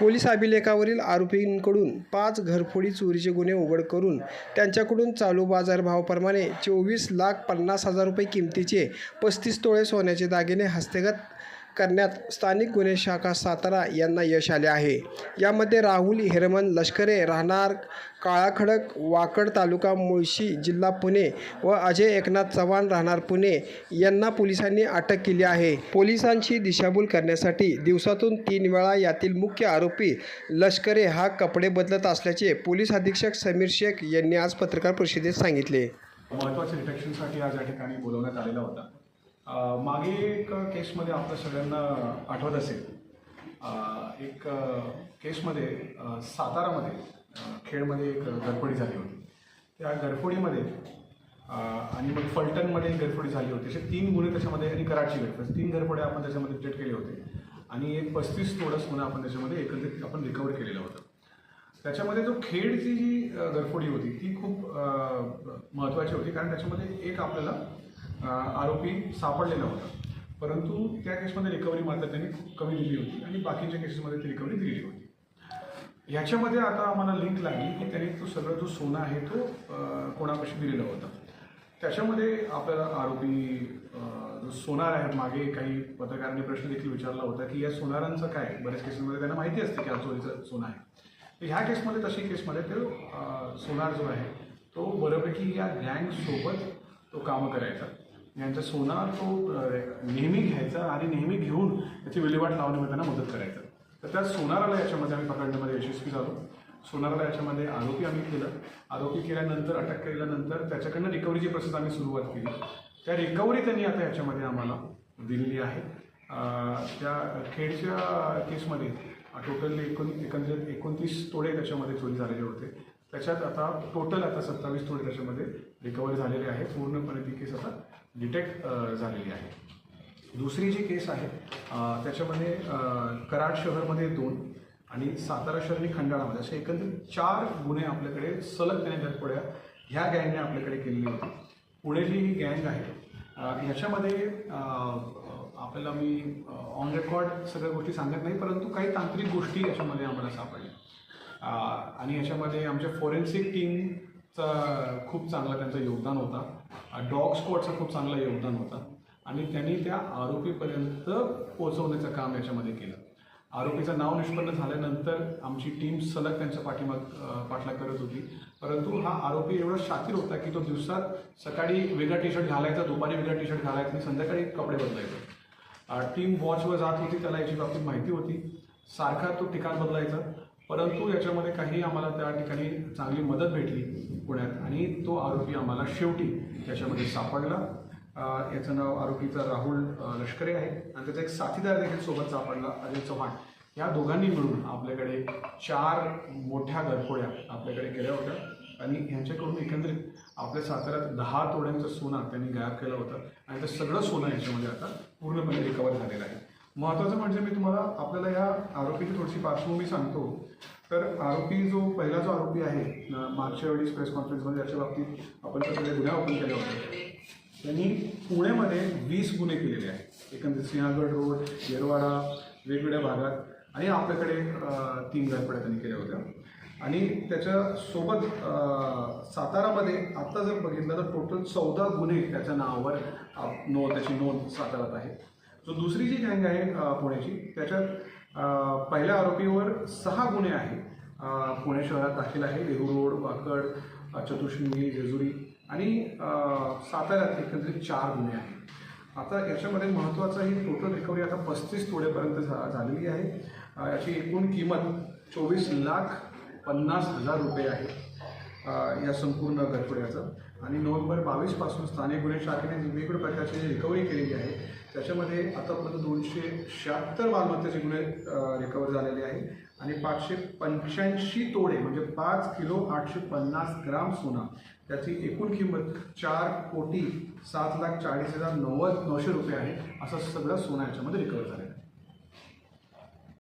Police अभिलेखावरील आरोपींकडून पाच घरफोडी चोरीचे गुन्हे उघड करून त्यांच्याकडून चालू बाजारभावाप्रमाणे चोवीस लाख पन्नास हजार रुपये किमतीचे पस्तीस तोळे सोन्याचे दागिने हस्तगत करण्यात स्थानिक गुन्हे शाखा सातारा यांना यश आले आहे. यामध्ये राहुल हिरमन लष्करे राहणार काळाखडक वाकड तालुका मुळशी जिल्हा पुणे व अजय एकनाथ चव्हाण राहणार पुणे यांना पोलिसांनी अटक केली आहे. पोलिसांची दिशाभूल करण्यासाठी दिवसातून तीन वेळा यातील मुख्य आरोपी लष्करे हा कपडे बदलत असल्याचे पोलीस अधीक्षक समीर शेख यांनी आज पत्रकार परिषदेत सांगितले. महत्त्वाच्या डिटेक्शनसाठी आज या ठिकाणी बोलवण्यात आलेला होता. मागे एक केसमध्ये आपल्या सगळ्यांना आठवत असेल. एक केसमध्ये सातारामध्ये खेळमध्ये एक गडफोडी झाली होती. त्या गडफोडीमध्ये आणि मग फलटणमध्ये एक गडफोडी झाली होती. असे तीन गुन्हे त्याच्यामध्ये आणि कराडची गडफोडी. तीन गडफोडे आपण त्याच्यामध्ये डिटेक्ट केले होते. आणि एक पस्तीस तोडं म्हणून आपण त्याच्यामध्ये एकत्रित आपण रिकवर केलेलं होतं. त्याच्यामध्ये जो खेडची जी अ, गरफोडी होती ती खूप महत्त्वाची होती. कारण त्याच्यामध्ये एक आपल्याला आरोपी सापडलेला होता. परंतु त्या केसमध्ये रिकव्हरी मात्र त्यांनी खूप कमी दिली होती आणि बाकीच्या केसेसमध्ये ती रिकव्हरी दिलेली होती. ह्याच्यामध्ये आता आम्हाला लिंक लागली की त्याने तो सगळा जो सोना आहे तो कोणापाशी दिलेला होता. त्याच्यामध्ये आपल्याला आरोपी जो सोनार आहे मागे काही पत्रकारांनी प्रश्न देखील विचारला होता की या सोनारांचं काय बऱ्याच केसेसमध्ये त्यांना माहिती असते की हा चोरीचा सोनं आहे. तर ह्या केसमध्ये तशी केसमध्ये तो सोनार जो आहे तो बऱ्यापैकी या गँगसोबत तो कामं करायचा. यांचा सोना तो नेहमी घ्यायचा आणि नेहमी घेऊन त्याची विल्हेवाट लावण्यामध्ये त्यांना मदत करायचं. तर त्या सोनाराला याच्यामध्ये आम्ही पकडण्यामध्ये यशस्वी झालो. सोनाराला याच्यामध्ये आरोपी आम्ही केलं. आरोपी केल्यानंतर अटक केल्यानंतर त्याच्याकडनं रिकव्हरीची प्रोसेस आम्ही सुरुवात केली. त्या रिकव्हरी त्यांनी आता याच्यामध्ये आम्हाला दिलेली आहे. त्या खेडच्या केसमध्ये टोटल एकोण एकंदरीत एकोणतीस तोडे त्याच्यामध्ये चोरी झालेले होते. त्याच्यात आता टोटल आता सत्तावीस तोडे त्याच्यामध्ये रिकव्हरी झालेले आहे पूर्णपणे ती केस आता डिटेक्ट uh, झालेली आहे. दुसरी जी केस आहे uh, त्याच्यामध्ये uh, कराड शहरमध्ये दोन आणि सातारा शहर आणि खंडाळामध्ये असे एकंदरीत चार गुन्हे आपल्याकडे सलग त्याने पुढ्या ह्या गँगने आपल्याकडे केलेली होती. पुढे जी ही गँग आहे ह्याच्यामध्ये आपल्याला मी ऑन रेकॉर्ड सगळ्या गोष्टी सांगत नाही परंतु काही तांत्रिक गोष्टी याच्यामध्ये आम्हाला सापडल्या. आणि याच्यामध्ये आमच्या फॉरेन्सिक टीम चा खूप चांगला त्यांचं योगदान होता. डॉग स्क्वॉडचं खूप चांगलं योगदान होता. आणि त्यांनी त्या आरोपीपर्यंत पोहोचवण्याचं काम याच्यामध्ये केलं. आरोपीचं नाव निष्पन्न झाल्यानंतर आमची टीम सलग त्यांच्या पाठीमाग पाठलाग करत होती. परंतु हा आरोपी एवढा शातीर होता की तो दिवसात सकाळी वेगळा टी शर्ट घालायचा दुपारी वेगळा टी शर्ट घालायचा आणि संध्याकाळी कपडे बदलायचे. टीम वॉचवर जात होती त्याला याची बाबतीत माहिती होती. सारखा तो ठिकाण बदलायचा. परंतु याच्यामध्ये काही आम्हाला त्या ठिकाणी चांगली मदत भेटली पुण्यात. आणि तो आरोपी आम्हाला शेवटी त्याच्यामध्ये सापडला. याचं नाव आरोपीचा राहुल लष्करे आहे. आणि त्याचा एक साथीदार देखील सोबत सापडला अजय चव्हाण. या दोघांनी मिळून आपल्याकडे चार मोठ्या गरफोड्या आपल्याकडे केल्या होत्या. आणि ह्यांच्याकडून एकंदरीत आपल्या साताऱ्यात दहा तोड्यांचं सोनं त्यांनी गायब केलं होतं. आणि ते सगळं सोनं याच्यामध्ये आता पूर्णपणे रिकवर झालेलं आहे. महत्त्वाचं म्हणजे मी तुम्हाला आपल्याला या आरोपीची थोडीशी पार्श्वभूमी सांगतो. तर आरोपी जो पहिला जो आरोपी आहे मागच्या वेळेस प्रेस कॉन्फरन्समध्ये याच्या बाबतीत आपण सगळे गुन्हे ओपन केले होते. त्यांनी पुण्यामध्ये वीस गुन्हे केलेले आहेत. एकंदरीत सिंहगड रोड येरवाडा वेगवेगळ्या भागात आणि आपल्याकडे तीन गडपड्या त्यांनी केल्या होत्या. आणि त्याच्यासोबत सातारामध्ये आत्ता जर बघितलं तर टोटल चौदा गुन्हे त्याच्या नावावर नोंद त्याची नोंद सातारात आहे. जो दुसरी जी गँग आहे पुण्याची त्याच्यात पहिल्या आरोपीवर सहा गुन्हे आहे पुणे शहरात दाखल आहे देहू रोड वाकड चतुर्शृंगी जेजुरी आणि साताऱ्यात एकंदरीत चार गुन्हे आहेत. आता याच्यामध्ये महत्त्वाचं ही टोटल रिकव्हरी आता पस्तीस तोड्यापर्यंत झा झालेली आहे. याची एकूण किंमत चोवीस लाख पन्नास हजार रुपये आहे. या संपूर्ण गडफोड्याचं. आणि नोव्हेंबर बावीसपासून स्थानिक गुन्हे शाखेने वेगवेगळ्या प्रकारची जी रिकव्हरी केलेली आहे त्याच्यामध्ये आतापर्यंत दोनशे शहात्तर मालमत्तेचे गुन्हे रिकवर झालेले आहे आणि पाचशे पंच्याऐंशी तोडे म्हणजे पाच किलो आठशे पन्नास ग्राम सोना त्याची एकूण किंमत चार कोटी सात लाख चाळीस हजार नव्वद नऊशे रुपये आहे असं सगळं सोना याच्यामध्ये रिकवर झालेलं आहे.